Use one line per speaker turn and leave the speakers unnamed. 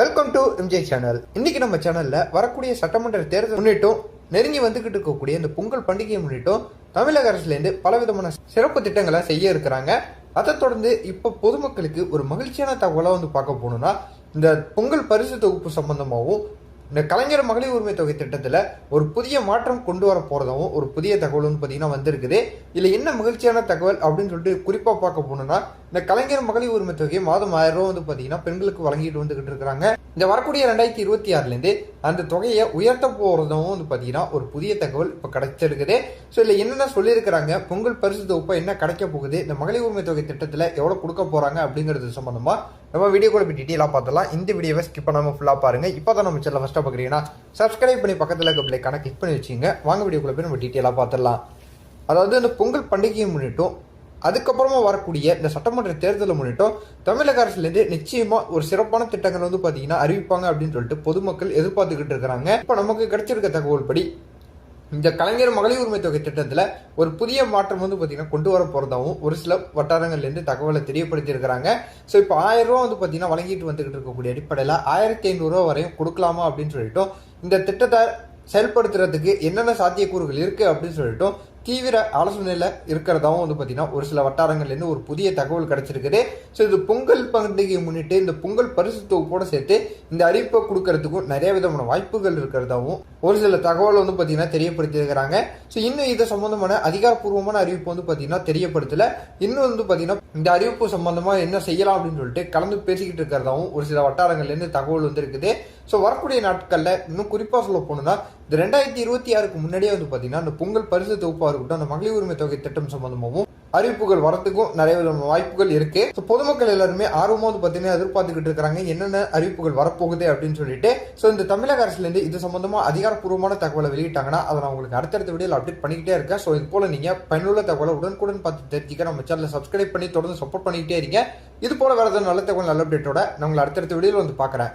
Welcome to MJ channel இன்னைக்கு நம்ம சேனல்ல வரக்கூடிய சட்டமன்ற தேர்தல் முன்னிட்டும் நெருங்கி வந்துகிட்டு இருக்கக்கூடிய இந்த பொங்கல் பண்டிகையை முன்னிட்டும் தமிழக அரசுல இருந்து பல விதமான சிறப்பு திட்டங்களை செய்ய இருக்கிறாங்க. அதை தொடர்ந்து இப்ப பொதுமக்களுக்கு ஒரு மகிழ்ச்சியான தகவலை வந்து பார்க்க போகணும்னா இந்த பொங்கல் பரிசு தொகுப்பு சம்பந்தமாகவும் இந்த கலைஞர் மகளிர் உரிமை தொகை திட்டத்தில் ஒரு புதிய மாற்றம் கொண்டு வர போகிறதாகவும் ஒரு புதிய தகவல் வந்து பாத்தீங்கன்னா வந்திருக்குது. இதுல என்ன மகிழ்ச்சியான தகவல் அப்படின்னு சொல்லிட்டு குறிப்பாக பார்க்க போனோம்னா இந்த கலைஞர் மகளிர் உரிமை தொகையை மாதம் ஆயிரம் ரூபா வந்து பார்த்தீங்கன்னா பெண்களுக்கு வழங்கிட்டு வந்துகிட்டு இருக்கிறாங்க. இந்த வரக்கூடிய ரெண்டாயிரத்தி இருபத்தி ஆறுலேருந்து அந்த தொகையை உயர்த்த போகிறதும் வந்து பார்த்தீங்கன்னா ஒரு புதிய தகவல் இப்போ கிடைச்சிருக்குது. ஸோ இல்லை என்னென்ன சொல்லியிருக்கிறாங்க? பொங்கல் பரிசு தொகுப்பை என்ன கிடைக்க போகுது? இந்த மகளிர் உரிமை தொகை திட்டத்தில் எவ்வளோ கொடுக்க போகிறாங்க அப்படிங்கிறது சம்மந்தமாக நம்ம வீடியோ கூட டீட்டெயிலாக பார்த்தலாம் இந்த வீடியோவை ஸ்கிப் பண்ணாமல் ஃபுல்லாக பாருங்க. இப்போ தான் நம்ம சேனல் ஃபஸ்ட்டாக பார்க்குறீங்கன்னா சப்ஸ்கிரைப் பண்ணி பக்கத்தில் இருக்க பிள்ளைக்கான கிளிக் பண்ணி வச்சுங்க வாங்க வீடியோக்குள்ள போய் நம்ம டீட்டெயிலாக பார்த்துடலாம். அதாவது இந்த பொங்கல் பண்டிகையை முன்னிட்டும் அதுக்கப்புறமா வரக்கூடிய இந்த சட்டமன்ற தேர்தலை முன்னிட்டும் தமிழக அரசுலேருந்து நிச்சயமாக ஒரு சிறப்பான திட்டங்கள் வந்து பார்த்தீங்கன்னா அறிவிப்பாங்க அப்படின்னு சொல்லிட்டு பொதுமக்கள் எதிர்பார்த்துக்கிட்டு இருக்கிறாங்க. இப்போ நமக்கு கிடைச்சிருக்க தகவல் படி இந்த கலைஞர் மகளிர் உரிமை தொகை திட்டத்தில் ஒரு புதிய மாற்றம் வந்து பார்த்தீங்கன்னா கொண்டு வர போகிறதாகவும் ஒரு சில வட்டாரங்கள்லேருந்து தகவலை தெரியப்படுத்தி இருக்கிறாங்க ஸோ இப்போ ஆயிரம் ரூபா வந்து பார்த்தீங்கன்னா வழங்கிட்டு வந்துக்கிட்டு இருக்கக்கூடிய அடிப்படையில் ஆயிரத்தி ஐநூறுரூவா வரையும் கொடுக்கலாமா அப்படின்னு சொல்லிட்டும் இந்த திட்டத்தை செயல்படுத்துறதுக்கு என்னென்ன சாத்தியக்கூறுகள் இருக்குது அப்படின்னு சொல்லிட்டும் தீவிர ஆலோசனையில் இருக்கிறதாவும் வந்து பார்த்தீங்கன்னா ஒரு சில வட்டாரங்கள்லேருந்து ஒரு புதிய தகவல் கிடச்சிருக்குது. ஸோ இது பொங்கல் பண்டிகையை முன்னிட்டு இந்த பொங்கல் பரிசு தொகுப்போடு சேர்த்து இந்த அறிவிப்பை கொடுக்கறதுக்கும் நிறைய விதமான வாய்ப்புகள் இருக்கிறதாவும் ஒரு சில தகவல் வந்து பார்த்தீங்கன்னா தெரியப்படுத்தியிருக்கிறாங்க. ஸோ இன்னும் இது சம்மந்தமான அதிகாரப்பூர்வமான அறிவிப்பு வந்து பார்த்தீங்கன்னா தெரியப்படுத்தலை. இன்னும் வந்து பார்த்தீங்கன்னா இந்த அறிவிப்பு சம்மந்தமாக என்ன செய்யலாம் அப்படின்னு சொல்லிட்டு கலந்து பேசிக்கிட்டு இருக்கிறதாவும் ஒரு சில வட்டாரங்கள்லேருந்து தகவல் வந்துருக்குது. ஸோ வரக்கூடிய நாட்களில் இன்னும் குறிப்பாக சொல்ல போனோம்னா இந்த ரெண்டாயிரத்தி இருபத்தி ஆறுக்கு முன்னாடியே வந்து பார்த்தீங்கன்னா அந்த பொங்கல் பரிசு தொகுப்பாக இருக்கட்டும் அந்த மகளிர் உரிமை தொகை திட்டம் சம்பந்தமாகவும் அறிவிப்புகள் வரத்துக்கும் நிறைய விதமான வாய்ப்புகள் இருக்கு. ஸோ பொதுமக்கள் எல்லாருமே ஆர்வமாக வந்து பார்த்தீங்கன்னா எதிர்பார்த்துக்கிட்டு இருக்கிறாங்க என்னென்ன அறிவிப்புகள் வரப்போகுது அப்படின்னு சொல்லிட்டு. ஸோ இந்த தமிழக அரசுலேருந்து இது சம்பந்தமாக அதிகாரப்பூர்வமான தகவலை வெளியிட்டாங்கன்னா அதை நான் உங்களுக்கு அடுத்தடுத்த வீடியோவில் அப்டேட் பண்ணிக்கிட்டே இருக்கேன். ஸோ இது போல நீங்கள் பயனுள்ள தகவலை உடனுக்குடன் பார்த்து தெரிஞ்சுக்க நம்ம சேனலை சப்ஸ்கிரைப் பண்ணி தொடர்ந்து சப்போர்ட் பண்ணிக்கிட்டே இருங்க. இது போல வேறு நல்ல தகவல் நல்ல அப்டேட்டோட நான் உங்களை அடுத்தடுத்த வீடியோவில் வந்து பார்க்குறேன்.